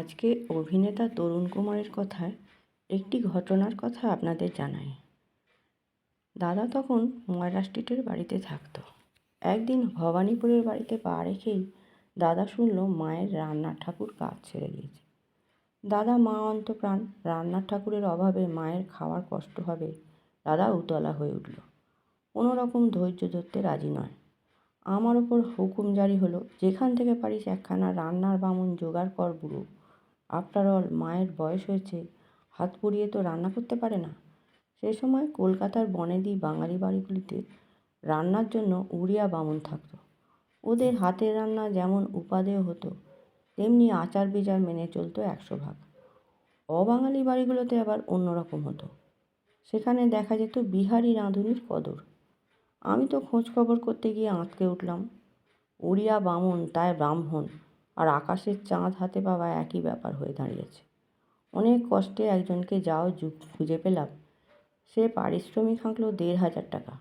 আজকে অভিনেতা তরুণ কুমারের কথায় একটি ঘটনার কথা আপনাদের জানাই। দাদা তখন ময়রা স্ট্রিটের বাড়িতে থাকতো। একদিন ভবানীপুরের বাড়িতে পা রেখেই দাদা শুনল মায়ের রান্নার ঠাকুর কাজ ছেড়ে দিয়েছে। দাদা মা অন্তপ্রাণ রান্নার ঠাকুরের অভাবে মায়ের খাওয়ার কষ্ট হবে দাদা উতলা হয়ে উঠল। কোনো রকম ধৈর্য ধরতে রাজি নয়। আমার ওপর হুকুম জারি হলো, যেখান থেকে পারিস একখানা রান্নার বামুন জোগাড় কর বুড়ো। আফটার অল মায়ের বয়স হয়েছে, হাত পুড়িয়ে তো রান্না করতে পারে না। সে সময় কলকাতার বনেদি বাঙালি বাড়িগুলিতে রান্নার জন্য উড়িয়া বামুন থাকত। ওদের হাতের রান্না যেমন উপাদেয় হতো, তেমনি আচার বিচার মেনে চলতো একশো ভাগ। অবাঙালি বাড়িগুলোতে আবার অন্যরকম হতো। সেখানে দেখা যেত বিহারি রাঁধুনির কদর। আমি তো খোঁজ খবর করতে গিয়ে আঁতকে উঠলাম, উড়িয়া বামুন তাই ব্রাহ্মণ। আর আকাশের চাঁদ হাতে পাওয়া একই ব্যাপার হয়ে দাঁড়িয়েছে। অনেক কষ্টে একজনকে যাও খুঁজে পেলাম। সে পারিশ্রমিক হাঁকলো দেড় হাজার টাকা।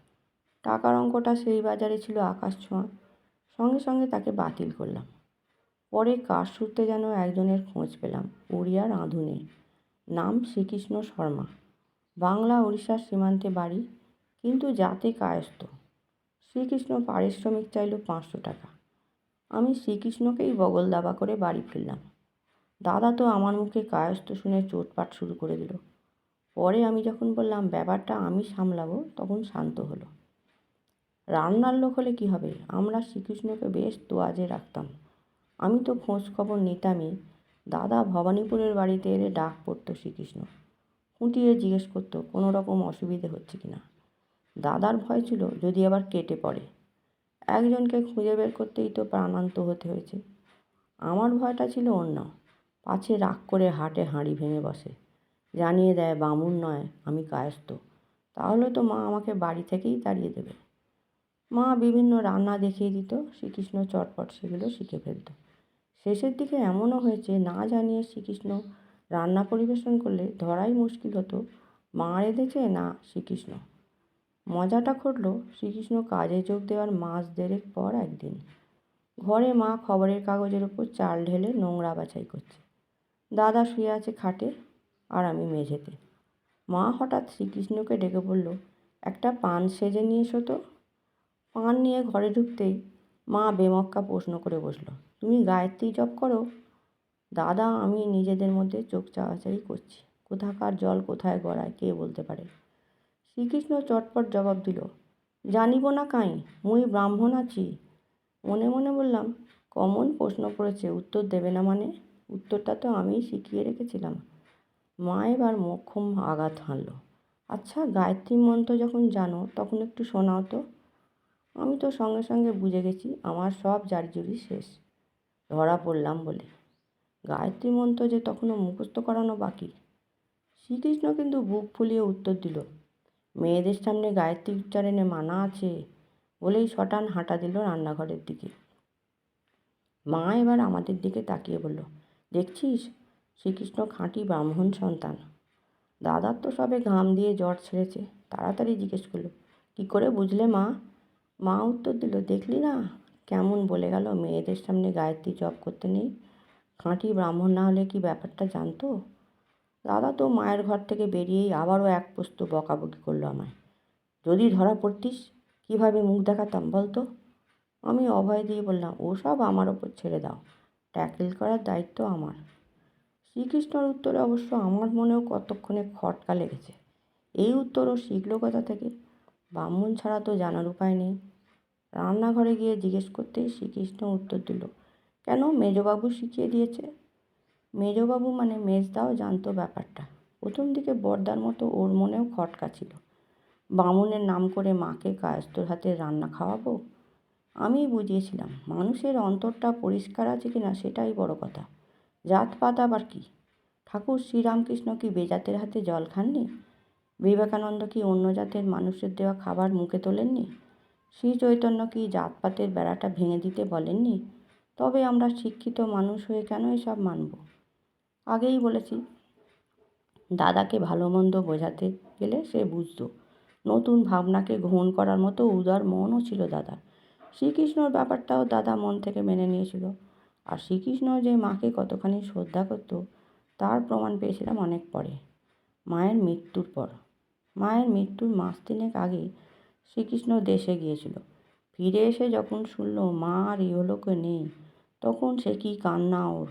টাকার অঙ্কটা সেই বাজারে ছিল আকাশ ছোঁয়া। সঙ্গে সঙ্গে তাকে বাতিল করলাম। পরে কার সূত্রে যেন একজনের খোঁজ পেলাম উড়িয়া রাঁধুনে নাম শ্রীকৃষ্ণ শর্মা। বাংলা উড়িষ্যার সীমান্তে বাড়ি, কিন্তু জাতে কায়স্থ। শ্রীকৃষ্ণ পারিশ্রমিক চাইল পাঁচশো টাকা। আমি শ্রীকৃষ্ণকেই বগল দাবা করে বাড়ি ফিরলাম। দাদা তো আমার মুখে কায়স্থ শুনে চোটপাট শুরু করে দিল। পরে আমি যখন বললাম, ব্যাপারটা আমি সামলাবো, তখন শান্ত হলো। রান্নার লোক হলে কী হবে? আমরা শ্রীকৃষ্ণকে বেশ তোয়াজে রাখতাম। আমি তো খোঁজ খবর নিতামই। দাদা ভবানীপুরের বাড়িতে এলে ডাক পড়তো শ্রীকৃষ্ণ। খুঁটিয়ে জিজ্ঞেস করতো, কোনো রকম অসুবিধে হচ্ছে কি না? দাদার ভয় ছিল, যদি আবার কেটে পড়ে। একজনকে খুঁজে বের করতেই তো প্রাণান্ত হতে হয়েছে। আমার ভয়টা ছিল অন্য। পাছে রাগ করে হাটে হাঁড়ি ভেঙে বসে। জানিয়ে দেয়, বামুন নয়, আমি কায়স্থ। তাহলে তো মা আমাকে বাড়ি থেকেই তাড়িয়ে দেবে। মা বিভিন্ন রান্না দেখিয়ে দিত, শ্রীকৃষ্ণ চটপট সেগুলো শিখে ফেলত। শেষের দিকে এমনও হয়েছে, না জানিয়ে শ্রীকৃষ্ণ রান্না পরিবেশন করলে ধরাই মুশকিল হতো, মা রেঁধেছে না শ্রীকৃষ্ণ। মজাটা ঘটলো শ্রীকৃষ্ণ কাজে যোগ দেওয়ার মাস দেড়েক পর একদিন। ঘরে মা খবরের কাগজের ওপর চাল ঢেলে নোংরা বাছাই করছে। দাদা শুয়ে আছে খাটে আর আমি মেঝেতে। মা হঠাৎ শ্রীকৃষ্ণকে ডেকে বলল, একটা পান সেজে নিয়ে এসো তো। পান নিয়ে ঘরে ঢুকতেই মা বেমক্কা প্রশ্ন করে বসল, তুমি গায়ত্রী জপ করো? দাদা, আমি নিজেদের মধ্যে চোখ চাওয়াচাই করছি। কোথাকার জল কোথায় গড়ায়, কে বলতে পারে? শ্রীকৃষ্ণ চটপট জবাব দিল, জানিব না কাই, মুই ব্রাহ্মণ আছি। মনে মনে বললাম, কমন প্রশ্ন করেছে, উত্তর দেবে না মানে? উত্তরটা তো আমিই শিখিয়ে রেখেছিলাম। মা এবার মোক্ষম আঘাত হানলো। আচ্ছা গায়ত্রী মন্ত্র যখন জানো, তখন একটু শোনাও তো। আমি তো সঙ্গে সঙ্গে বুঝে গেছি, আমার সব জারিজুরি শেষ। ধরা পড়লাম বলে। গায়ত্রী মন্ত্র যে তখনও মুখস্থ করানো বাকি? শ্রীকৃষ্ণ কিন্তু বুক ফুলিয়ে উত্তর দিল মেয়েদের সামনে গায়ত্রী উচ্চারণে মানা আছে বলেই শটান হাঁটা দিল রান্নাঘরের দিকে। মা এবার আমাদের দিকে তাকিয়ে বলল, দেখছিস? শ্রীকৃষ্ণ খাঁটি ব্রাহ্মণ সন্তান। দাদার তো সবে ঘাম দিয়ে জ্বর ছেড়েছে। তাড়াতাড়ি জিজ্ঞেস করল, কী করে বুঝলে মা? মা উত্তর দিল, দেখলি না? কেমন বলে গেল মেয়েদের সামনে গায়ত্রী জপ করতে নেই? খাঁটি ব্রাহ্মণ না হলে কি ব্যাপারটা জানতো? দাদা তো মায়ের ঘর থেকে বেরিয়েই আবারও এক পোস্ত বকাবকি করল আমায়। যদি ধরা পড়তিস, কীভাবে মুখ দেখাতাম বলতো? আমি অভয় দিয়ে বললাম, ওসব আমার ওপর ছেড়ে দাও। ট্যাকেল করার দায়িত্ব আমার। শ্রীকৃষ্ণর উত্তরে অবশ্য আমার মনেও কতক্ষণে খটকা লেগেছে। এই উত্তরও শিখল কথা থেকে? ব্রাহ্মণ ছাড়া তো জানার উপায় নেই। রান্নাঘরে গিয়ে জিজ্ঞেস করতেই শ্রীকৃষ্ণ উত্তর দিল, কেন মেজবাবু শিখিয়ে দিয়েছে? মেজবাবু মানে মেজদাও জানতো ব্যাপারটা। প্রথম দিকে বর্দার মতো ওর মনেও খটকা ছিল। বামুনের নাম করে মাকে কায়স্তর হাতে রান্না খাওয়াবো? আমি বুঝিয়েছিলাম, মানুষের অন্তরটা পরিষ্কার আছে কিনা সেটাই বড় কথা। জাতপাত আবার কি? ঠাকুর শ্রীরামকৃষ্ণ কি বেজাতের হাতে জল খাননি? বিবেকানন্দ কি অন্য জাতের মানুষের দেওয়া খাবার মুখে তোলেননি? শ্রী চৈতন্য কি জাতপাতের বেড়াটা ভেঙে দিতে বলেননি? তবে আমরা শিক্ষিত মানুষ হয়ে কেন এসব মানব? আগেই বলেছি, দাদাকে ভালো মন্দ বোঝাতে গেলে সে বুঝতো। নতুন ভাবনাকে গ্রহণ করার মতো উদার মনও ছিল দাদার। শ্রীকৃষ্ণর ব্যাপারটাও দাদা মন থেকে মেনে নিয়েছিল। আর শ্রীকৃষ্ণ যে মাকে কতখানি শ্রদ্ধা করতো, তার প্রমাণ পেয়েছিলাম অনেক পরে। মায়ের মৃত্যুর পর। মায়ের মৃত্যুর মাস তিনেক আগে শ্রীকৃষ্ণ দেশে গিয়েছিল। ফিরে এসে যখন শুনলো, মা আর ইহলোকে নেই তখন সে কি কান্না ওর।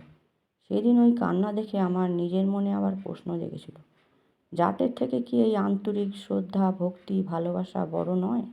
সেদিন ওই কান্না দেখে আমার নিজের মনে আবার প্রশ্ন জেগেছিল। জাতের থেকে কি এই আন্তরিক শ্রদ্ধা, ভক্তি, ভালোবাসা বড় নয়?